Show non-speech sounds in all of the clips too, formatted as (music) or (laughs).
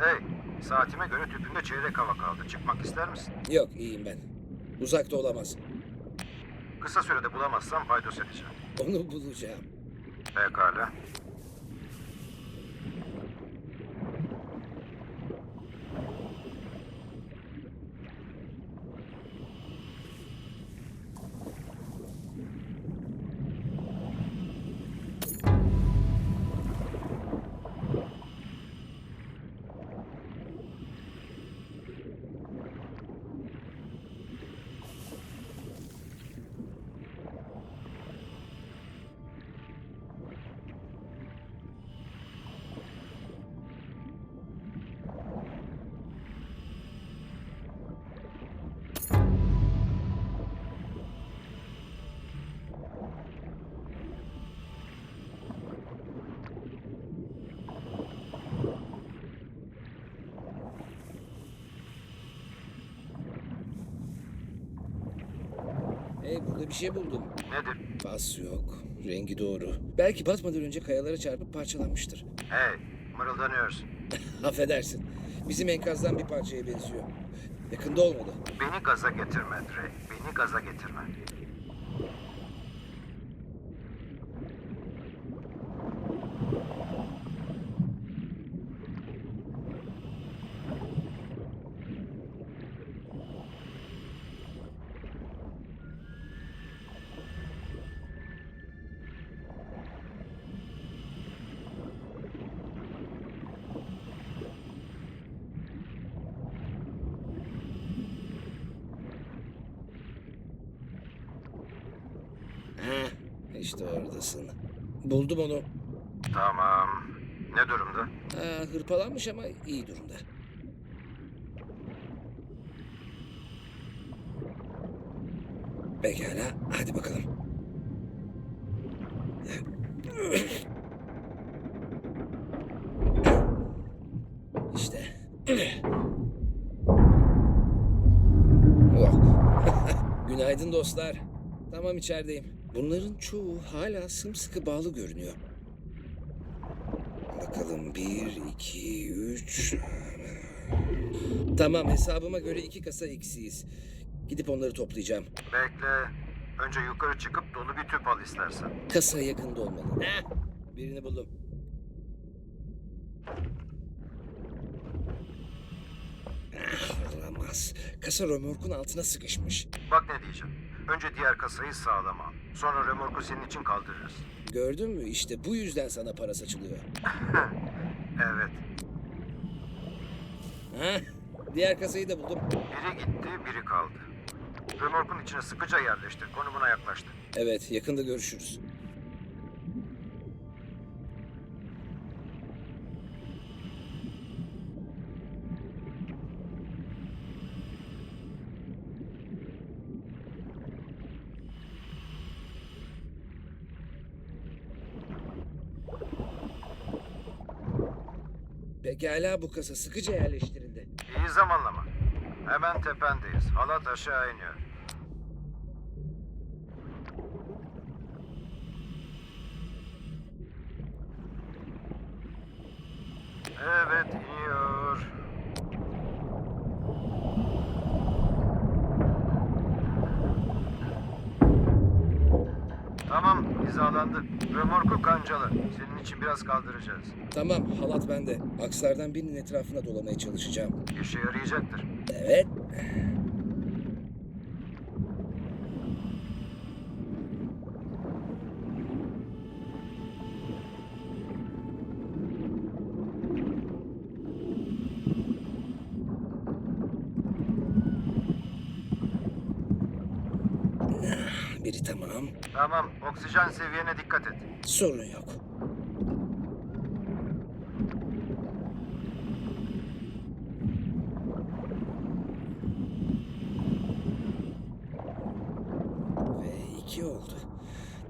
Hey, saatime göre tüpünde çeyrek hava kaldı. Çıkmak ister misin? Yok iyiyim ben. Uzakta olamaz. Kısa sürede bulamazsam paydos edeceğim. Onu bulacağım. Pekala. Hey burada bir şey buldum. Nedir? Bas yok. Rengi doğru. Belki batmadan önce kayalara çarpıp parçalanmıştır. Hey, mırıldanıyorsun. (laughs) Affedersin. Bizim enkazdan bir parçaya benziyor. Yakında olmadı. Beni gaza getirme Dre. Beni gaza getirme. Heh, işte oradasın. Buldum onu. Tamam. Ne durumda? Ha, hırpalanmış ama iyi durumda. Pekala, hadi bakalım. İşte. Oh. (laughs) Günaydın dostlar. Tamam içerideyim. Bunların çoğu hala sımsıkı bağlı görünüyor. Bakalım bir, iki, üç. Tamam hesabıma göre iki kasa eksiyiz. Gidip onları toplayacağım. Bekle. Önce yukarı çıkıp dolu bir tüp al istersen. Kasa yakında olmalı. Heh, birini buldum. Ah, olamaz. Kasa römorkun altına sıkışmış. Bak ne diyeceğim. Önce diğer kasayı sağlam al. Sonra remorku senin için kaldırırız. Gördün mü? İşte bu yüzden sana para saçılıyor. (laughs) Evet. Ha? Diğer kasayı da buldum. Biri gitti, biri kaldı. Remorkun içine sıkıca yerleştir. Konumuna yaklaştı. Evet, yakında görüşürüz. Pekala bu kasa sıkıca yerleştirildi. İyi zamanlama. Hemen tependeyiz. Halat aşağı iniyor. Evet hizalandı. Römorku kancalı. Senin için biraz kaldıracağız. Tamam, halat bende. Akslardan birinin etrafına dolamaya çalışacağım. İşe yarayacaktır. Evet. Biri tamam. Tamam oksijen seviyene dikkat et. Sorun yok. Ve iki oldu.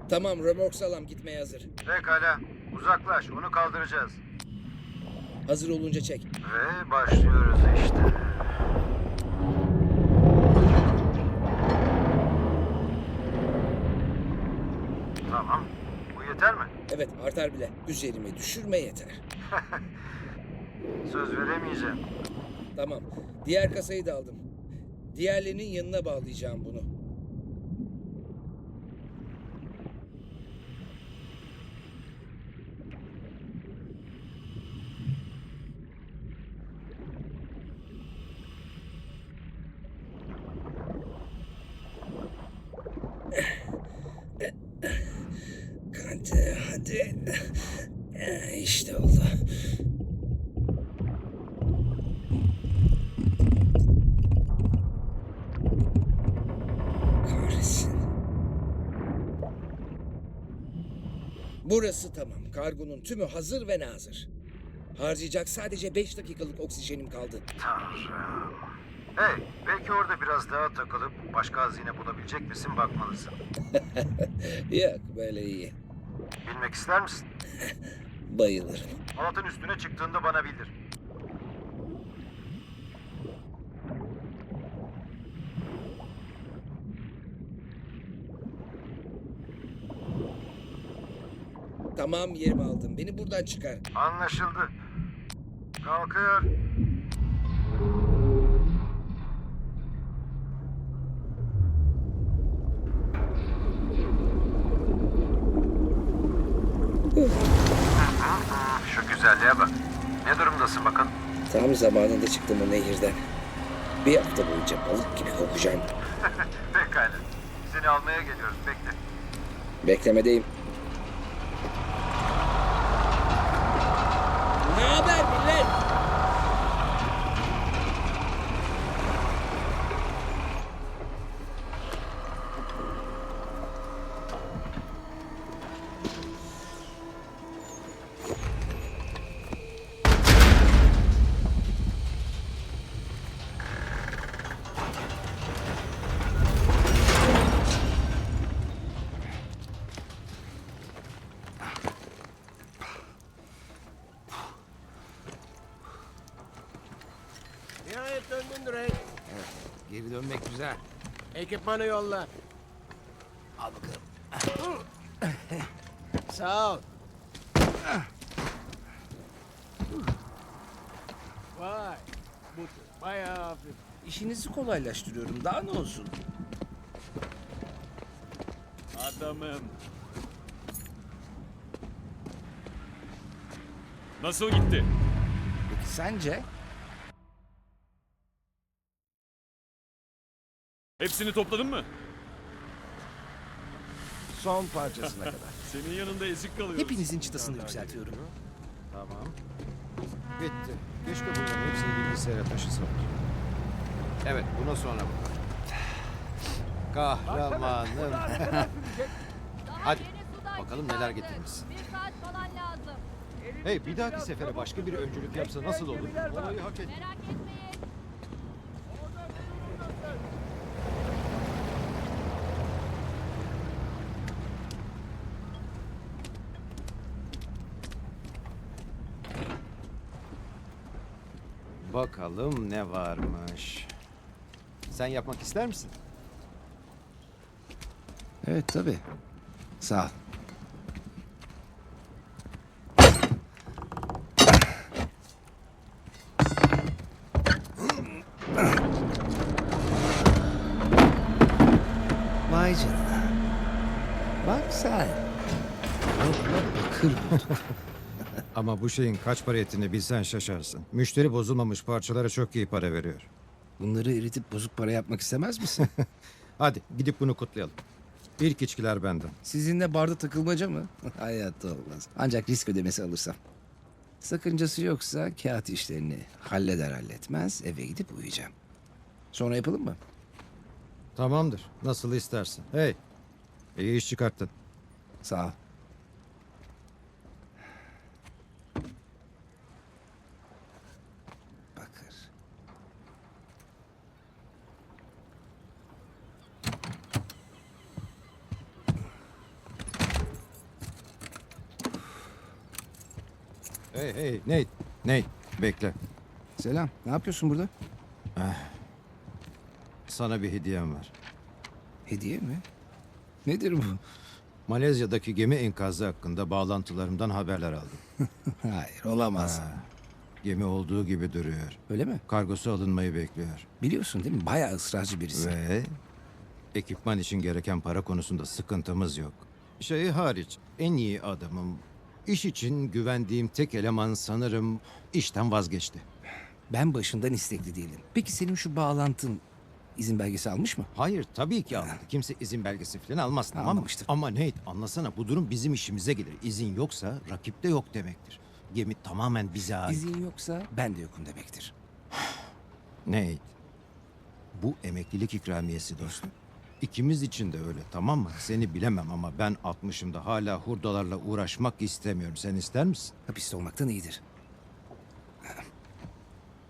Tamam, römork sağlam gitmeye hazır. Pekala uzaklaş onu kaldıracağız. Hazır olunca çek. Ve başlıyoruz işte. Yeter mi? Evet, artar bile. Üzerime düşürme yeter. (laughs) Söz veremeyeceğim. Tamam. Diğer kasayı da aldım. Diğerlerinin yanına bağlayacağım bunu. Hadi, hadi. İşte oldu. Kahretsin. Burası tamam. Kargonun tümü hazır ve nazır. Harcayacak sadece 5 dakikalık oksijenim kaldı. Tanrım. Hey, belki orada biraz daha takılıp başka hazine bulabilecek misin bakmalısın. (laughs) Yok böyle iyi. Bilmek ister misin? Bayılırım. Altın üstüne çıktığında bana bildir. Tamam yerimi aldım. Beni buradan çıkar. Anlaşıldı. Kalkıyor. Şu güzelliğe bak. Ne durumdasın bakalım? Tam zamanında çıktım o nehirden. Bir hafta boyunca balık gibi kokacağım. (laughs) Pekala. Seni almaya geliyoruz. Bekle. Beklemedeyim. Nihayet döndün Drake. Geri dönmek güzel. Ekipmanı yolla. Al bakalım. Sağ ol. Vay. Bu bayağı hafif. İşinizi kolaylaştırıyorum. Daha ne olsun? Adamım. Nasıl gitti? Peki sence? Hepsini topladın mı? Son parçasına (laughs) kadar. Senin yanında ezik kalıyoruz. Hepinizin çıtasını yükseltiyorum. Tamam. Bitti. Keşke bunların hepsini bilgisayara taşısalar. Evet, buna sonra bakalım. Kahramanım. (laughs) Hadi, bakalım neler getirmişsin. Bir saat falan lazım. hey, bir dahaki sefere başka bir öncülük yapsa nasıl olur? Olayı hak et. Merak etmeyin. Bakalım ne varmış. Sen yapmak ister misin? Evet tabii. Sağ ol. Vay canına. Bak sen. Bakır bulduk. Ama bu şeyin kaç para ettiğini bilsen şaşarsın. Müşteri bozulmamış parçalara çok iyi para veriyor. Bunları eritip bozuk para yapmak istemez misin? (laughs) Hadi gidip bunu kutlayalım. İlk içkiler benden. Sizinle barda takılmaca mı? (laughs) Hayatta olmaz. Ancak risk ödemesi alırsam. Sakıncası yoksa kağıt işlerini halleder halletmez eve gidip uyuyacağım. Sonra yapalım mı? Tamamdır. Nasıl istersin. Hey, iyi iş çıkarttın. Sağ ol. Hey hey Nate, Nate bekle. Selam. Ne yapıyorsun burada? Sana bir hediyem var. Hediye mi? Nedir bu? Malezya'daki gemi enkazı hakkında bağlantılarımdan haberler aldım. (laughs) Hayır olamaz. Gemi olduğu gibi duruyor. Öyle mi? Kargosu alınmayı bekliyor. Biliyorsun değil mi? Bayağı ısrarcı birisi. Ve ekipman için gereken para konusunda sıkıntımız yok. Şey hariç en iyi adamım. İş için güvendiğim tek eleman sanırım işten vazgeçti. Ben başından istekli değilim. Peki senin şu bağlantın izin belgesi almış mı? Hayır tabii ki almadı. Kimse izin belgesi falan almaz tamam mı? Anlamıştır. Ama Nate anlasana bu durum bizim işimize gelir. İzin yoksa rakip de yok demektir. Gemi tamamen bize ait. İzin yoksa ben de yokum demektir. (sighs) Nate bu emeklilik ikramiyesi dostum. İkimiz için de öyle tamam mı? Seni bilemem ama ben 60'ımda hala hurdalarla uğraşmak istemiyorum. Sen ister misin? Hapiste olmaktan iyidir.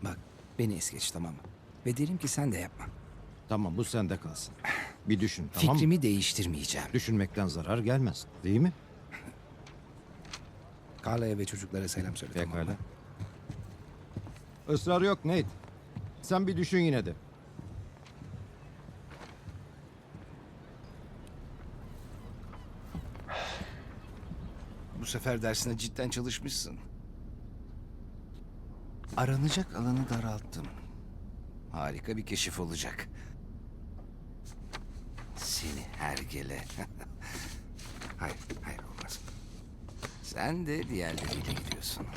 Bak beni es geç tamam mı? Ve derim ki sen de yapma. Tamam bu sende kalsın. Bir düşün tamam mı? Fikrimi değiştirmeyeceğim. Düşünmekten zarar gelmez değil mi? Carla'ya ve çocuklara selam söyle tamam Pekala. mı? Israr yok Nate. Sen bir düşün yine de. Sefer dersine cidden çalışmışsın. Aranacak alanı daralttım. Harika bir keşif olacak. Seni hergele. (laughs) hayır, hayır olmaz. Sen de diğerleriyle gidiyorsun.